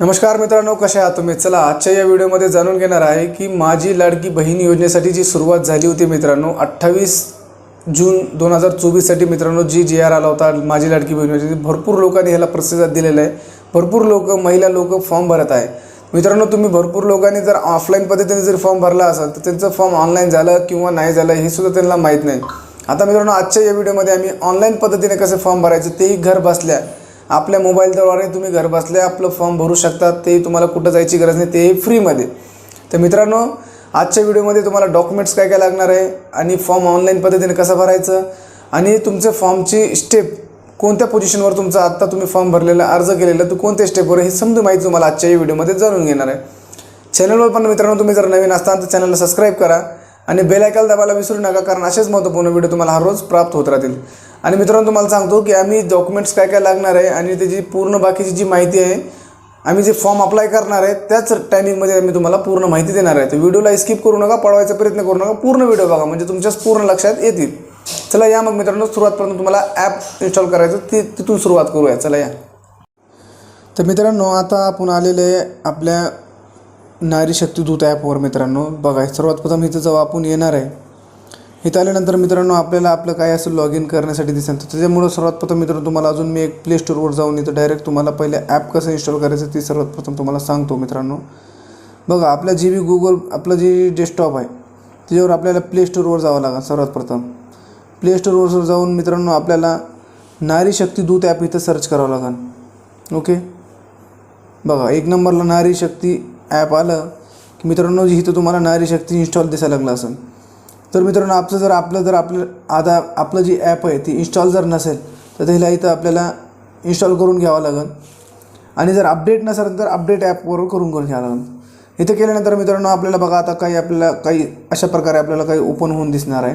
नमस्कार मित्रांनो कशा आहात तुम्ही? चला आजच्या या व्हिडिओमध्ये जाणून घेणार आहे की माझी लाडकी बहीण योजनेसाठी जी सुरुवात झाली होती मित्रांनो अठ्ठावीस जून दोन हजार चोवीससाठी मित्रांनो जी जी आर आला होता माझी लाडकी बहीण योजनेसाठी भरपूर लोकांनी ह्याला प्रतिसाद दिलेला आहे. भरपूर लोक महिला लोक फॉर्म भरत आहे. मित्रांनो तुम्ही भरपूर लोकांनी जर ऑफलाईन पद्धतीने जर फॉर्म भरला असेल तर त्यांचं फॉर्म ऑनलाईन झालं किंवा नाही झालं हे सुद्धा त्यांना माहीत नाही. आता मित्रांनो आजच्या या व्हिडिओमध्ये आम्ही ऑनलाईन पद्धतीने कसे फॉर्म भरायचे तेही घर बसल्या आपल्या मोबाईलद्वारे तुम्ही घरबसल्या आपलं फॉर्म भरू शकता ते तुम्हाला कुठं जायची गरज नाही तेही फ्रीमध्ये तर मित्रांनो आजच्या व्हिडिओमध्ये तुम्हाला डॉक्युमेंट्स काय काय लागणार आहे आणि फॉर्म ऑनलाईन पद्धतीने कसं भरायचं आणि तुमच्या फॉर्मची स्टेप कोणत्या पोझिशनवर तुमचा आत्ता तुम्ही फॉर्म भरलेला अर्ज केलेला तो कोणत्या स्टेपवर हे समजून माहिती तुम्हाला आजच्या या व्हिडिओमध्ये जाणून घेणार आहे. चॅनलवर पण मित्रांनो तुम्ही जर नवीन असताल तर चॅनलला सबस्क्राईब करा आणि बेल आयकॉन दाबायला विसरू नका कारण असेच महत्त्वपूर्ण व्हिडिओ तुम्हाला हर रोज प्राप्त होत राहतील. आणि मित्रांनो तुम्हाला सांगतो की आम्ही डॉक्युमेंट्स काय काय लागणार आहे आणि त्याची पूर्ण बाकीची जी माहिती आहे आम्ही जे फॉर्म अप्लाय करणार आहे त्याच टायमिंगमध्ये आम्ही तुम्हाला पूर्ण माहिती देणार आहे. तर व्हिडिओला स्किप करू नका पळवायचा प्रयत्न करू नका पूर्ण व्हिडिओ बघा म्हणजे तुमच्याच पूर्ण लक्षात येतील. चला या मग मित्रांनो सुरुवातपर्यंत तुम्हाला ॲप इन्स्टॉल करायचं ते तिथून सुरुवात करूया. चला या. तर मित्रांनो आता आपण आलेले आपल्या नारी शक्ती दूत ॲपवर मित्रांनो. बघा सर्वात प्रथम इथं जेव्हा आपण येणार आहे. इथं आल्यानंतर मित्रांनो आपल्याला आपलं काय असेल लॉग इन करण्यासाठी दिसेल. तर त्याच्यामुळं सर्वात प्रथम मित्रांनो तुम्हाला अजून मी एक प्ले स्टोअरवर जाऊन इथं डायरेक्ट तुम्हाला पहिले ॲप कसं इन्स्टॉल करायचं ते सर्वात प्रथम तुम्हाला सांगतो मित्रांनो. बघा आपल्या जी बी गुगल आपलं जे डेस्कटॉप आहे त्याच्यावर आपल्याला प्ले स्टोअरवर जावं लागेल सर्वात प्रथम. प्ले स्टोअरवर जाऊन मित्रांनो आपल्याला नारी शक्ती दूत ॲप इथं सर्च करावं लागेल. ओके? बघा एक नंबरला नारी शक्ती ॲप आलं की मित्रांनो इथं तुम्हाला नारी शक्ती इन्स्टॉल दिसायला लागलं असेल. तर मित्रांनो आपलं जर आपलं जर आपलं आता आपलं जी ॲप आहे ती इन्स्टॉल जर नसेल तर त्याला इथं आपल्याला इन्स्टॉल करून घ्यावं लागेल. आणि जर अपडेट नसेल तर अपडेट ॲपवर करून करून घ्यावं लागेल. इथं केल्यानंतर मित्रांनो आपल्याला बघा आता काही आपल्याला काही अशा प्रकारे आपल्याला काही ओपन होऊन दिसणार आहे.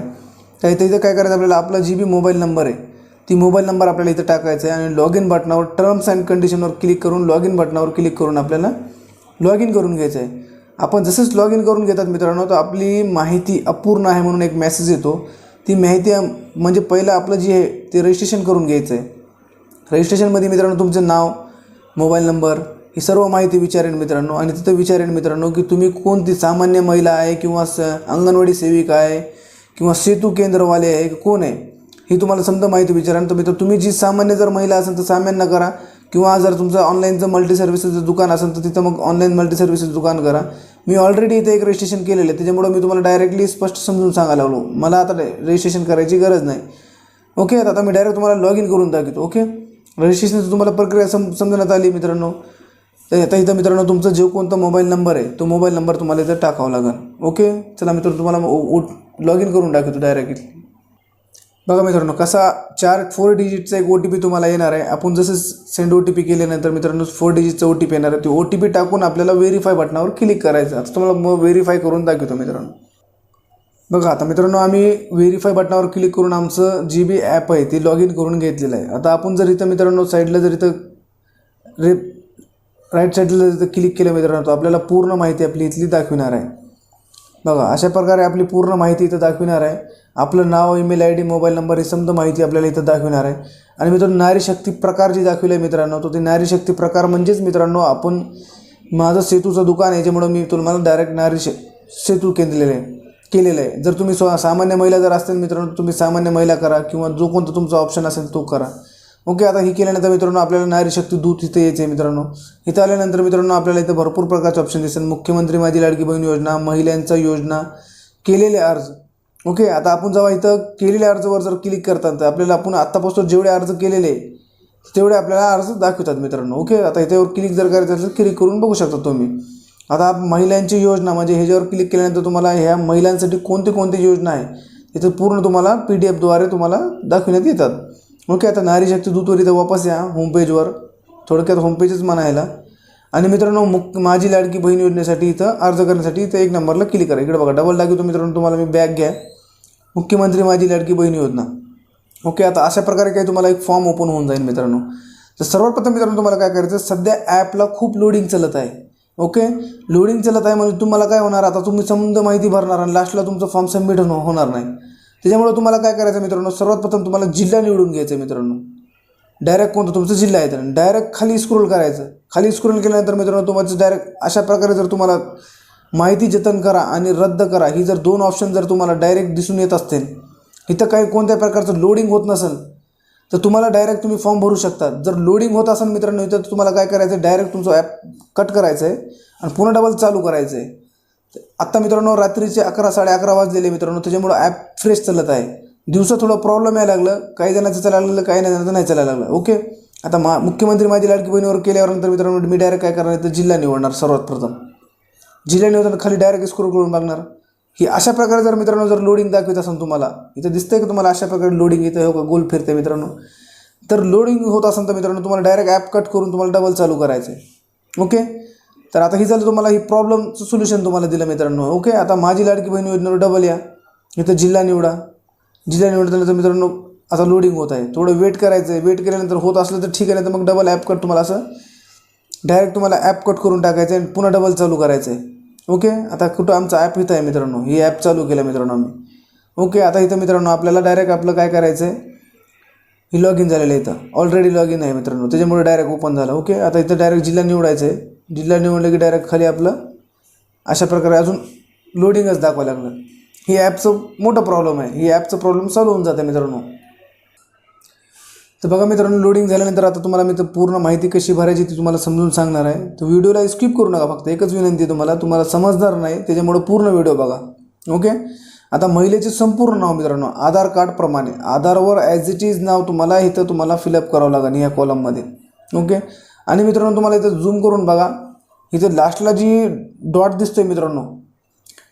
तर इथं इथं काय करायचं आपल्याला आपला जी बी मोबाईल नंबर आहे ती मोबाईल नंबर आपल्याला इथं टाकायचा आहे. आणि लॉग इन बटनावर टर्म्स अँड कंडिशनवर क्लिक करून लॉग इन बटनावर क्लिक करून आपल्याला लॉग इन करून घ्यायचं आहे. आपण जसंच लॉग इन करून घेतात मित्रांनो तर आपली माहिती अपूर्ण आहे म्हणून एक मेसेज येतो. ती माहिती म्हणजे पहिलं आपलं जे आहे ते रजिस्ट्रेशन करून घ्यायचं आहे रजिस्ट्रेशनमध्ये मित्रांनो तुमचं नाव मोबाईल नंबर ही सर्व माहिती विचारेन मित्रांनो. आणि तिथं विचारेन मित्रांनो की तुम्ही कोणती सामान्य महिला आहे किंवा स अंगणवाडी सेविका आहे किंवा सेतू केंद्रवाले आहे की कोण आहे ही तुम्हाला समजा माहिती विचारा. तर मित्र तुम्ही जी सामान्य जर महिला असेल तर सामान्य करा. किंवा जर तुमचं ऑनलाईनचं मल्टी सर्व्हिसेसचं दुकान असेल तर तिथं मग ऑनलाईन मल्टी सर्व्हिसेस दुकान करा. मी ऑलरेडी इथे एक रजिस्ट्रेशन केलेलं आहे. त्याच्यामुळं मी तुम्हाला डायरेक्टली स्पष्ट समजून सांगायला लागलो. मला आता रजिस्ट्रेशन करायची गरज नाही. ओके आता मी डायरेक्ट तुम्हाला लॉग इन करून दाखवतो ओके रजिस्ट्रेशनची तुम्हाला प्रक्रिया सम समजण्यात आली मित्रांनो. तर आता इथं मित्रांनो तुमचा जो कोणता मोबाईल नंबर आहे तो मोबाईल नंबर तुम्हाला इथं टाकावा लागेल. ओके चला मित्र तुम्हाला लॉग इन करून टाकतो डायरेक्टली बघा मित्रांनो कसा चार फोर डिजिटचा एक ओ टी पी तुम्हाला येणार आहे. आपण जसं सेंड ओ टी पी केल्यानंतर मित्रांनो फोर डिजिटचा ओ टी पी येणार आहे. ते ओ टी पी टाकून आपल्याला व्हेरीफाय बटनावर क्लिक करायचं आता तुम्हाला मग व्हेरीफाय करून दाखवतो मित्रांनो. बघा आता मित्रांनो आम्ही व्हेरीफाय बटनावर क्लिक करून आमचं जी बी ॲप आहे ती लॉग इन करून घेतलेलं आहे. आता आपण जर इथं मित्रांनो साईडला जर इथं रे राईट साईडला जर इथं क्लिक केलं मित्रांनो तर आपल्याला पूर्ण माहिती आपली इथली दाखविणार आहे. बघा अशा प्रकारे आपली पूर्ण माहिती इथं दाखविणार आहे. आपलं नाव email I D mobile number ही समजा माहिती आपल्याला इथं दाखविणार आहे. आणि मित्रांनो नारी शक्ती प्रकार जी दाखविलं आहे मित्रांनो तो ते नारी शक्ती प्रकार म्हणजेच मित्रांनो आपण माझं सेतूचं दुकान आहे याच्यामुळं मी तुम्हाला डायरेक्ट नारी श सेतू केंद्रलेलं आहे केलेलं आहे. जर तुम्ही स्व सामान्य महिला जर असतील मित्रांनो तुम्ही सामान्य महिला करा किंवा जो कोणता तुमचा ऑप्शन असेल तो करा. ओके आता ही केल्यानंतर मित्रांनो आपल्याला नारी शक्ती दूत इथे यायचे आहे मित्रांनो. इथं आल्यानंतर मित्रांनो आपल्याला इथं भरपूर प्रकारचे ऑप्शन दिसेल. मुख्यमंत्री माझी लाडकी बहीण योजना महिलांचा योजना केलेले अर्ज. ओके आता आपण जेव्हा इथं केलेल्या अर्जवर जर क्लिक करतात तर आपल्याला आपण आत्तापासून जेवढे अर्ज केलेले तेवढे आपल्याला अर्ज दाखवतात मित्रांनो. ओके आता इथेवर क्लिक जर करायचं असेल क्लिक करून बघू शकता तुम्ही. आता महिलांची योजना म्हणजे ह्याच्यावर क्लिक केल्यानंतर तुम्हाला ह्या महिलांसाठी कोणती कोणती योजना आहे इथं पूर्ण तुम्हाला पी डी एफद्वारे तुम्हाला दाखवण्यात येतात. ओके आता नारी शक्ती दूतवर इथं वापस या होमपेजवर थोडक्यात होमपेजच म्हणायला. आणि मित्रांनो मुक माझी लाडकी बहीण योजनेसाठी इथं अर्ज करण्यासाठी इथं एक नंबरला क्लिक करा. इकडे बघा डबल दाखवतो मित्रांनो तुम्हाला मी बॅग घ्या. मुख्यमंत्री माझी लाडकी बहीण योजना. ओके आता अशा प्रकारे काही तुम्हाला एक फॉर्म ओपन होऊन जाईल मित्रांनो. तर सर्वप्रथम मित्रांनो तुम्हाला काय करायचं सध्या ॲपला खूप लोडिंग चालत आहे. ओके? लोडिंग चालत आहे म्हणजे तुम्हाला काय होणार? आता तुम्ही समजा माहिती भरणार आणि लास्टला तुमचं फॉर्म सबमिट होणार नाही. त्याच्यामुळे तुम्हाला काय करायचं मित्रांनो? सर्वात प्रथम तुम्हाला जिल्हा निवडून घ्यायचा आहे मित्रांनो. डायरेक्ट कोणतं? तुमचं जिल्हा आहे तर डायरेक्ट खाली स्क्रोल करायचं. खाली स्क्रोल केल्यानंतर मित्रांनो तुमचं डायरेक्ट अशा प्रकारे जर तुम्हाला माहिती जतन करा आणि रद्द करा ही जर दोन ऑप्शन जर तुम्हाला डायरेक्ट दिसून येत असतील इथं काही कोणत्या प्रकारचं लोडिंग होत नसेल तर तुम्हाला डायरेक्ट तुम्ही फॉर्म भरू शकता. जर लोडिंग होत असेल मित्रांनो इथं तुम्हाला काय करायचं आहे डायरेक्ट तुमचं ॲप कट करायचं आहे आणि पुन्हा डबल चालू करायचं आहे आत्ता मित्रांनो रात्रीचे अकरा साडे अकरा वाजलेले मित्रांनो. त्याच्यामुळं ॲप फ्रेश चालत आहे. दिवसा थोडं प्रॉब्लेम यायला लागलं. काही जणांचं चालायला लागलं काही जणांचं नाही चालायला लागलं. ओके आता मा मुख्यमंत्री माझी लाडकी बहिणीवर केल्यावर नंतर मित्रांनो मी डायरेक्ट काय करणार तर जिल्हा निवडणार सर्वात प्रथम. जिल्हा निवडताना खाली डायरेक्ट स्क्रोल करून बघणार. ही अशा प्रकारे जर मित्रांनो जर लोडिंग दाखवत असेल तुम्हाला इथं दिसतंय का तुम्हाला अशा प्रकारे लोडिंग येतं हो का गोल फिरते मित्रांनो. तर लोडिंग होत असेल तर मित्रांनो तुम्हाला डायरेक्ट ॲप कट करून तुम्हाला डबल चालू करायचं आहे ओके तर आता ही झालं तुम्हाला ही प्रॉब्लेमचं सोल्युशन तुम्हाला दिलं मित्रांनो. ओके आता माझी लाडकी बहीण योजनेवर डबल या. इथं जिल्हा निवडा. जिल्हा निवडल्यानंतर मित्रांनो आता लोडिंग होत आहे. थोडं वेट करायचं आहे वेट केल्यानंतर होत असलं तर ठीक आहे नाही तर मग डबल ॲप कट तुम्हाला असं डायरेक्ट तुम्हाला ॲप कट करून टाकायचं आहे आणि पुन्हा डबल चालू करायचं आहे ओके आता कुठं आमचं ॲप इथं आहे मित्रांनो. ही ॲप चालू केलं मित्रांनो आम्ही. ओके आता इथं मित्रांनो आपल्याला डायरेक्ट आपलं काय करायचं आहे ही लॉग इन झालेलं आहे इथं. ऑलरेडी लॉग इन आहे मित्रांनो. त्याच्यामुळे डायरेक्ट ओपन झालं. ओके आता इथं डायरेक्ट जिल्हा निवडायचं आहे जिल्हा निवडलं की डायरेक्ट खाली आपलं अशा प्रकारे अजून लोडिंगच दाखवावं लागलं. ही ॲपचं मोठं प्रॉब्लेम आहे. ही ॲपचं प्रॉब्लेम सॉल्व्ह होऊन जाते मित्रांनो. तर बघा मित्रांनो लोडिंग झाल्यानंतर आता तुम्हाला मी तर पूर्ण माहिती कशी भरायची ती तुम्हाला समजून सांगणार आहे. तर व्हिडिओला स्किप करू नका फक्त. एकच विनंती आहे तुम्हाला तुम्हाला समजणार नाही त्याच्यामुळे पूर्ण व्हिडिओ बघा. ओके आता महिलेचे संपूर्ण नाव मित्रांनो आधार कार्डप्रमाणे आधारवर ॲज इट इज नाव तुम्हाला इथं तुम्हाला फिलअप करावं लागेल या कॉलममध्ये ओके आणि मित्रांनो तुम्हाला इथं झूम करून बघा. इथं लास्टला जी डॉट दिसतोय मित्रांनो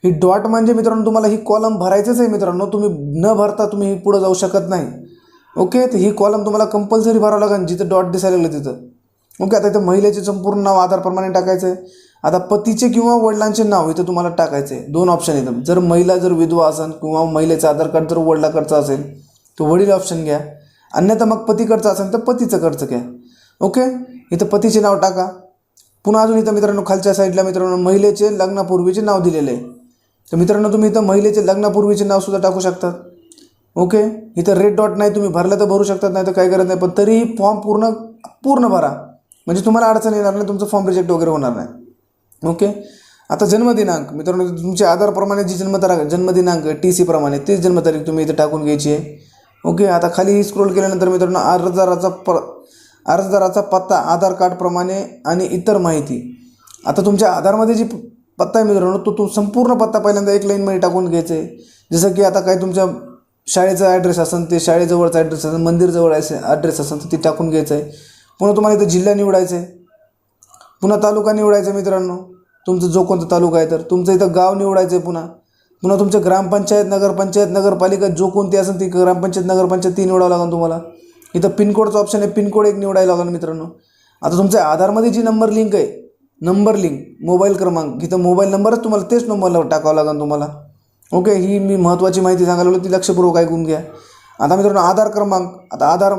ही डॉट म्हणजे मित्रांनो तुम्हाला ही कॉलम भरायचंच आहे मित्रांनो. तुम्ही न भरता तुम्ही ही पुढं जाऊ शकत नाही. ओके तर ही कॉलम तुम्हाला कंपल्सरी भरावं लागेल जिथं डॉट दिसायला लागलं तिथं. ओके आता इथं महिलेचे संपूर्ण नाव आधारप्रमाणे टाकायचं आहे आता पतीचे किंवा वडिलांचे नाव इथं तुम्हाला टाकायचं आहे दोन ऑप्शन येतं जर महिला जर विधवा असेल किंवा महिलेचं आधार कार्ड जर वडिलाकडचं असेल तर वडील ऑप्शन घ्या. अन्यथा मग पतीकडचं असेल तर पतीचं कर्ज घ्या. ओके इथं पतीचे नाव टाका. पुन्हा अजून इथं मित्रांनो खालच्या साईडला मित्रांनो महिलेचे लग्नापूर्वीचे नाव दिलेले आहे. तर मित्रांनो तुम्ही इथं महिलेचे लग्नापूर्वीचे नावसुद्धा टाकू शकतात ओके? इथं रेड डॉट नाही तुम्ही भरलं तर भरू शकतात नाही तर काय करत नाही. पण तरीही फॉर्म पूर्ण पूर्ण भरा. म्हणजे तुम्हाला अडचण येणार नाही तुमचं फॉर्म रिजेक्ट वगैरे होणार नाही. ओके? आता जन्मदिनांक. मित्रांनो तुमच्या आधारप्रमाणे जी जन्मतारीख जन्मदिनांक टी सीप्रमाणे तीच जन्मतारीख तुम्ही इथं टाकून घ्यायची आहे. ओके? आता खाली स्क्रोल केल्यानंतर मित्रांनो अर्जदाराचा प अर्जदाराचा पत्ता आधार कार्डप्रमाणे आणि इतर माहिती. आता तुमच्या आधारमध्ये जी पत्ता आहे मित्रांनो तो तू संपूर्ण पत्ता पहिल्यांदा एक लाईनमध्ये टाकून घ्यायचं आहे. जसं की आता काही तुमच्या शाळेचा ॲड्रेस असेल ते शाळेजवळचा ॲड्रेस असेल मंदिरजवळ असे ॲड्रेस असेल तर ते टाकून घ्यायचं आहे. पुन्हा तुम्हाला इथं जिल्हा निवडायचं आहे. पुन्हा तालुका निवडायचा मित्रांनो. तुमचं जो कोणता तालुका आहे तर. तुमचं इथं गाव निवडायचं आहे पुन्हा. पुन्हा तुमचं ग्रामपंचायत नगरपंचायत नगरपालिका जो कोणती असेल ती ग्रामपंचायत नगरपंचायत ती निवडावं लागेल तुम्हाला. इथं पिनकोडचं ऑप्शन आहे पिनकोड एक निवडायला लागेल मित्रांनो. आता तुमच्या आधारमध्ये जी नंबर लिंक आहे नंबर लिंक मोबाईल क्रमांक इथं मोबाईल नंबरच तुम्हाला तेच नंबरला टाकावं लागेल तुम्हाला. ओके ही मी महत्त्वाची माहिती सांगायला ती लक्षपूर्वक ऐकून घ्या. आता मित्रांनो आधार क्रमांक आता आधार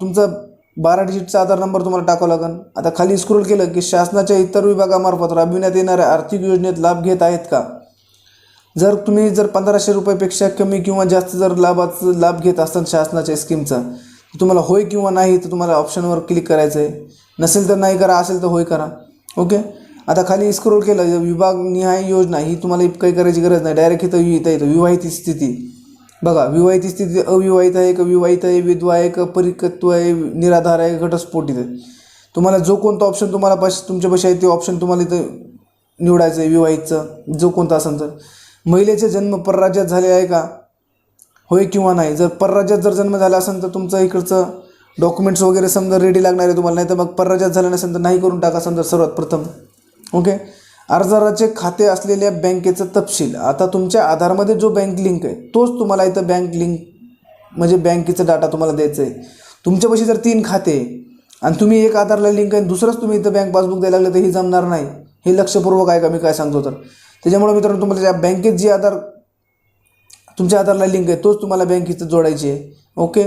तुमचं बारा डिजिटचा आधार नंबर तुम्हाला टाकावा लागेल. आता खाली स्क्रोल केलं की शासनाच्या इतर विभागामार्फत राबविण्यात येणाऱ्या आर्थिक योजनेत लाभ घेत आहेत का? जर तुम्ही जर पंधराशे रुपयापेक्षा कमी किंवा जास्त जर लाभाचं लाभ घेत असाल शासनाच्या स्कीमचा तुम्हाला होय किंवा नाही तर तुम्हाला ऑप्शनवर क्लिक करायचं आहे नसेल तर नाही करा असेल तर होय करा. ओके आता खाली स्क्रोल केलं विभाग निहाय योजना ही तुम्हाला काही करायची गरज नाही. डायरेक्ट इथं इथं येतं. विवाहित स्थिती. बघा विवाहित स्थिती अविवाहित आहे का? विवाहित आहे विधवा आहे का? परिकत्व आहे निराधार आहे घटस्फोटित आहे तुम्हाला जो कोणता ऑप्शन तुम्हाला पास तुमच्यापाशी आहे ते ऑप्शन तुम्हाला इथं निवडायचं आहे विवाहितचं जो कोणता असेल तर. महिलेचा जन्म परराज्यात झाले आहे का? होय किंवा नाही? जर परराज्यात जर जन्म झाला असेल तर तुमचं इकडचं डॉक्युमेंट्स वगैरे समजा रेडी लागणार आहे तुम्हाला नाही तर मग परराज्यात झालं नसेल तर नाही करून टाका समजा सर्वात प्रथम. ओके अर्जदाराचे खाते असलेल्या बँकेचं तपशील. आता तुमच्या आधारमध्ये जो बँक लिंक आहे तोच तुम्हाला इथं बँक लिंक म्हणजे बँकेचा डाटा तुम्हाला द्यायचा आहे. तुमच्यापाशी जर तीन खाते आहे आणि तुम्ही एक आधारला लिंक आहे आणि दुसरंच तुम्ही इथं बँक पासबुक द्यायला लागलं तर ही जमणार नाही. हे लक्षपूर्वक आहे का मी काय सांगतो तर. त्याच्यामुळे मित्रांनो तुम्हाला ज्या बँकेत जी आधार तुमच्या आधारला लिंक आहे तोच तुम्हाला बँकेत जोडायची आहे. ओके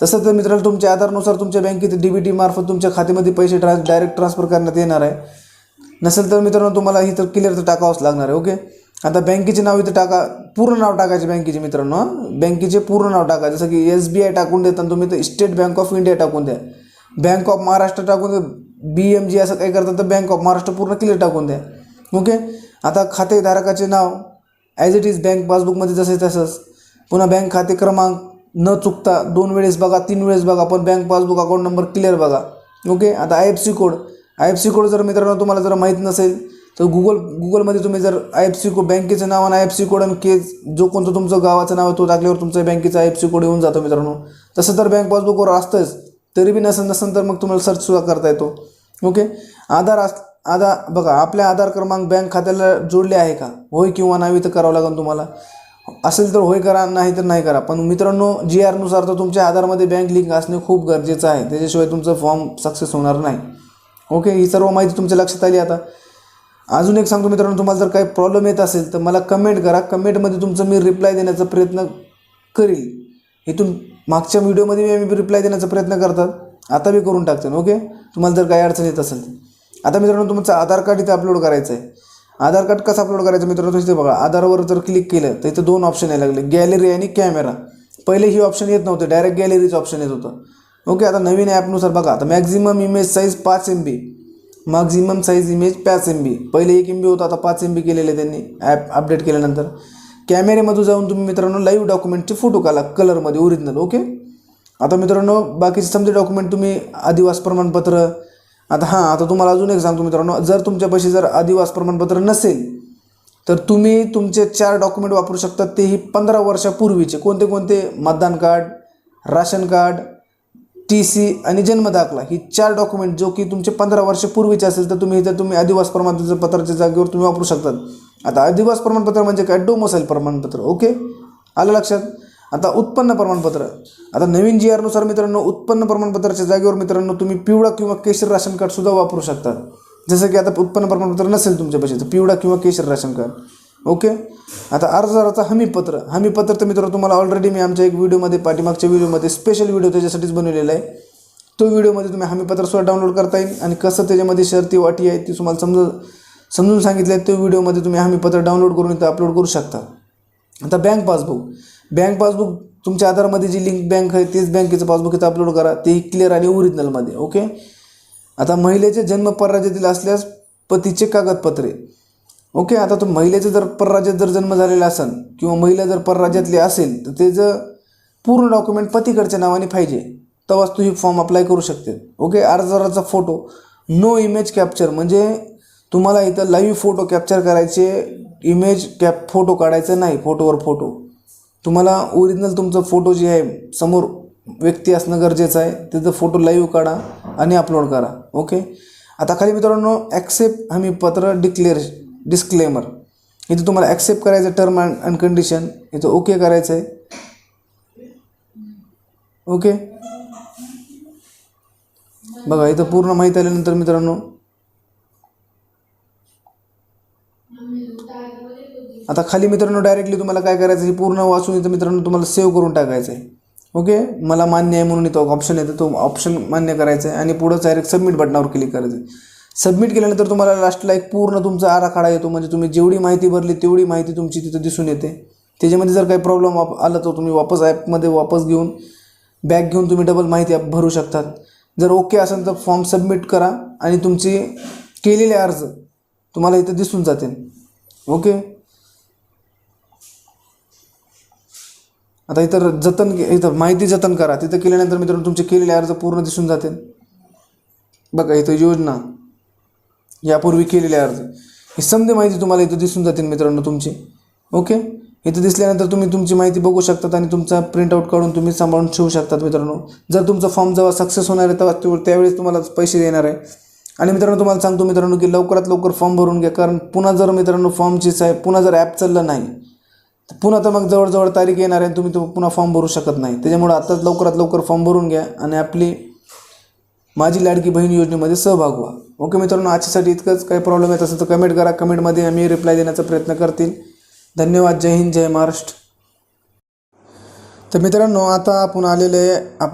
तसं तर मित्रांनो तुमच्या आधारनुसार तुमच्या बँकेत डी बी टी मार्फत तुमच्या खात्यामध्ये पैसे ट्रान्स डायरेक्ट ट्रान्सफर करण्यात येणार आहे. नसेल तर मित्रांनो तुम्हाला इथं क्लिअर तर टाकावंच लागणार आहे ओके आता बँकेचे नाव इथं टाका पूर्ण नाव टाकायचे बँकेचे मित्रांनो बँकेचे पूर्ण नाव टाका जसं की एस बी आय टाकून देताना तुम्ही तर स्टेट बँक ऑफ इंडिया टाकून द्या. बँक ऑफ महाराष्ट्र टाकून द्या बी एम जी असं काही करतात तर बँक ऑफ महाराष्ट्र पूर्ण क्लिअर टाकून द्या. ओके आता खातेधारकाचे नाव ॲज इट इज बँक पासबुकमध्ये जसे तसंच. पुन्हा बँक खाते क्रमांक न चुकता दोन वेळेस बघा तीन वेळेस बघा पण bank passbook account number clear बघा. ओके आता I F C code I F C code जर मित्रांनो तुम्हाला जर माहीत नसेल तर गुगल गुगलमध्ये तुम्ही जर आय एफ सी कोड बँकेचं नाव आणि आय एफ सी कोड आणि केस जो कोणतं तुमचं गावाचं नाव आहे तो टाकल्यावर तुमच्या बँकेचा आय एफ सी कोड येऊन जातो मित्रांनो. तसं तर बँक पासबुकवर असतंच तरी बी नसेल नसेल तर मग तुम्हाला सर्चसुद्धा करता येतो. ओके आधार अस आधार बघा आपल्या आधार क्रमांक बँक खात्याला जोडले आहे का? होय किंवा नाही तर करावं लागेल तुम्हाला. असेल तर होय करा नाही तर नाही करा. पण मित्रांनो जी आरनुसार तर तुमच्या आधारमध्ये बँक लिंक असणे खूप गरजेचं आहे. त्याच्याशिवाय तुमचं फॉर्म सक्सेस होणार नाही. ओके ही सर्व माहिती तुमच्या लक्षात आली आता? अजून एक सांगतो मित्रांनो तुम्हाला जर काही प्रॉब्लेम येत असेल तर मला कमेंट करा. कमेंटमध्ये तुमचं मी रिप्लाय देण्याचा प्रयत्न करील. इथून मागच्या व्हिडिओमध्ये मी रिप्लाय देण्याचा प्रयत्न करतात आता मी करून टाकते ओके? तुम्हाला जर काही अडचण येत असेल तर. आता मित्रांनो तुमचं आधार कार्ड इथे अपलोड करायचं आहे आधार कार्ड कसं अपलोड करायचं मित्रांनो इथे बघा आधारवर जर क्लिक केलं तर इथं दोन ऑप्शन यायला लागले गॅलरी आणि कॅमेरा पहिले ही ऑप्शन येत नव्हते डायरेक्ट गॅलरीचं ऑप्शन येत होतं. ओके आता नवीन ॲपनुसार बघा आता मॅक्झिमम इमेज साईज पाच M B maximum size image पाच एम बी पहिले एक एम बी होता आता पाच एम बी केलेले त्यांनी ॲप अपडेट केल्यानंतर. कॅमेऱ्यामध्ये जाऊन तुम्ही मित्रांनो लाईव्ह डॉक्युमेंटचे फोटो काढला कलरमध्ये ओरिजिनल ओके आता मित्रांनो बाकीचे समजे डॉक्युमेंट तुम्ही आदिवास प्रमाणपत्र आता हां आता तुम्हाला अजून एक सांगतो मित्रांनो. जर तुमच्यापाशी जर आदिवास प्रमाणपत्र नसेल तर तुम्ही तुमचे चार डॉक्युमेंट वापरू शकता. तेही पंधरा वर्षापूर्वीचे. कोणते कोणते? मतदान card ration card T C आणि जन्मदाखला ही चार डॉक्युमेंट जो की तुमचे पंधरा वर्षापूर्वीचे असेल तर तुम्ही इथं तुम्ही आदिवास प्रमाणपत्र पत्राच्या जागेवर तुम्ही वापरू शकतात. आता आदिवास प्रमाणपत्र म्हणजे काय? डोमोसाईल प्रमाणपत्र. ओके? आलं लक्षात? आता उत्पन्न प्रमाणपत्र. आता नवीन जी आरनुसार मित्रांनो उत्पन्न प्रमाणपत्राच्या जागेवर मित्रांनो तुम्ही पिवळा किंवा केशर राशन कार्डसुद्धा वापरू शकता. जसं की आता उत्पन्न प्रमाणपत्र नसेल तुमच्यापाशी तर पिवळा किंवा केशर राशन कार्ड. ओके? आता अर्जदाराचा हमीपत्र. हमीपत्र तर मित्रांनो तुम्हाला ऑलरेडी मी आमच्या एक व्हिडिओमध्ये पाठीमागच्या व्हिडिओमध्ये स्पेशल व्हिडिओ त्याच्यासाठीच बनवलेला आहे. तो व्हिडिओमध्ये तुम्ही हमीपत्रसुद्धा डाउनलोड करता येईल आणि कसं त्याच्यामध्ये शर्ती वाटी आहे ती तुम्हाला समज समजून सांगितलं आहे तो व्हिडिओमध्ये तुम्ही हमीपत्र डाउनलोड करून इथं अपलोड करू शकता. आता बँक पासबुक बँक पासबुक तुमच्या आधारमध्ये जी लिंक बँक आहे तेच बँकेचं पासबुक इथं अपलोड करा. तेही क्लिअर आणि ओरिजिनलमध्ये ओके आता महिलेचे जन्म परराज्यातील असल्यास पतीचे कागदपत्रे ओके आता तो महिलेचं जर परराज्यात जर जन्म झालेला असेल किंवा महिला जर परराज्यातली असेल तर त्याचं पूर्ण डॉक्युमेंट पतीकडच्या नावाने पाहिजे तेव्हाच तू ही फॉर्म अप्लाय करू शकते ओके अर्जदाराचा फोटो नो इमेज कॅप्चर म्हणजे तुम्हाला इथं लाईव्ह फोटो कॅप्चर करायचे इमेज कॅप फोटो काढायचा नाही फोटोवर फोटो तुम्हाला ओरिजिनल तुमचं फोटो जे आहे समोर व्यक्ती असणं गरजेचं आहे त्याचं फोटो लाईव्ह काढा आणि अपलोड करा ओके आता खाली मित्रांनो ॲक्सेप्ट हमी पत्र डिक्लेअर डिस्क्लेमर इथं तुम्हाला ॲक्सेप्ट करायचं टर्म अँड अँड कंडिशन इथं ओके करायचं आहे ओके बघा इथं पूर्ण माहिती आल्यानंतर मित्रांनो आता खाली मित्रांनो डायरेक्टली तुम्हाला काय करायचं हे पूर्ण वाचून इथं मित्रांनो तुम्हाला सेव्ह करून टाकायचं आहे. ओके मला मान्य आहे म्हणून इथं ऑप्शन येतं. तो ऑप्शन मान्य करायचा आहे. आणि पुढं डायरेक्ट सबमिट बटनावर क्लिक करायचं आहे. सबमिट केल्यानंतर तुम्हाला लास्टला एक पूर्ण तुमचा आराखडा येतो. म्हणजे तुम्ही जेवढी माहिती भरली तेवढी माहिती तुमची तिथं दिसून येते. त्याच्यामध्ये जर काही प्रॉब्लेम आला तर तुम्ही वापस ॲपमध्ये वापस घेऊन बॅग घेऊन तुम्ही डबल माहिती ॲप भरू शकतात. जर ओके असेल तर फॉर्म सबमिट करा. आणि तुमची केलेले अर्ज तुम्हाला इथं दिसून जातील. ओके. आता इथं जतन इथं माहिती जतन करा. तिथं केल्यानंतर मित्रांनो तुमचे केलेले अर्ज पूर्ण दिसून जातील. बघा इथं योजना. यापूर्वी केलेले अर्ज. ही समजे माहिती तुम्हाला इथं दिसून जातील मित्रांनो तुमची. ओके? इथं दिसल्यानंतर तुम्ही तुमची माहिती बघू शकतात आणि तुमचा प्रिंटआउट काढून तुम्ही सांभाळून ठेवू शकतात मित्रांनो. जर तुमचा फॉर्म जेव्हा सक्सेस होणार आहे तेव्हा तेव्हा- त्यावेळेस तुम्हाला पैसे देणार आहे. आणि मित्रांनो तुम्हाला सांगतो मित्रांनो की लवकरात लवकर फॉर्म भरून घ्या. कारण पुन्हा जर मित्रांनो फॉर्मची साहेब पुन्हा जर ॲप चाललं नाही तर पुन्हा तर मग जवळजवळ तारीख येणार आहे तुम्ही तो पुन्हा फॉर्म भरू शकत नाही. त्याच्यामुळे आत्ताच लवकरात लवकर फॉर्म भरून घ्या आणि आपली माझी लाडकी बहीण योजनेमध्ये सहभाग व्हा. ओके मित्रांनो आजच्यासाठी इतकंच. काही प्रॉब्लेम येत असेल तर कमेंट करा. कमेंटमध्ये आम्ही रिप्लाय देण्याचा प्रयत्न करतील. धन्यवाद. जय हिंद जय महाराष्ट्र. तर मित्रांनो आता आपण आलेले आप